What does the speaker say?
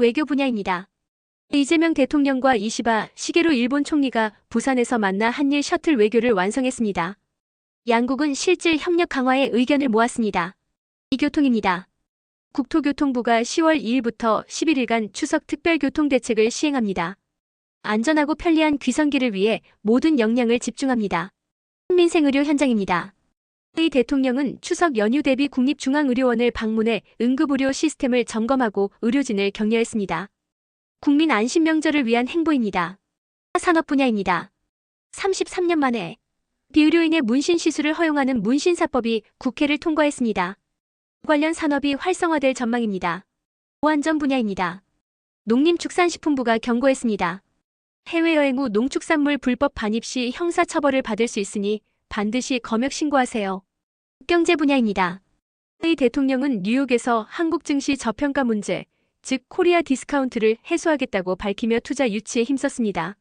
외교 분야입니다. 이재명 대통령과 이시바 시게로 일본 총리가 부산에서 만나 한일 셔틀 외교를 완성했습니다. 양국은 실질 협력 강화에 의견을 모았습니다. 이교통입니다. 국토교통부가 10월 2일부터 11일간 추석 특별교통대책을 시행합니다. 안전하고 편리한 귀성길을 위해 모든 역량을 집중합니다. 민생의료 현장입니다. 의 대통령은 추석 연휴 대비 국립중앙의료원을 방문해 응급의료 시스템을 점검하고 의료진을 격려했습니다. 국민 안심 명절을 위한 행보입니다. 산업 분야입니다. 33년 만에 비의료인의 문신 시술을 허용하는 문신사법이 국회를 통과했습니다. 관련 산업이 활성화될 전망입니다. 보안전 분야입니다. 농림축산식품부가 경고했습니다. 해외여행 후 농축산물 불법 반입 시 형사처벌을 받을 수 있으니 반드시 검역 신고하세요. 경제 분야입니다. 의 대통령은 뉴욕에서 한국 증시 저평가 문제, 즉 코리아 디스카운트를 해소하겠다고 밝히며 투자 유치에 힘썼습니다.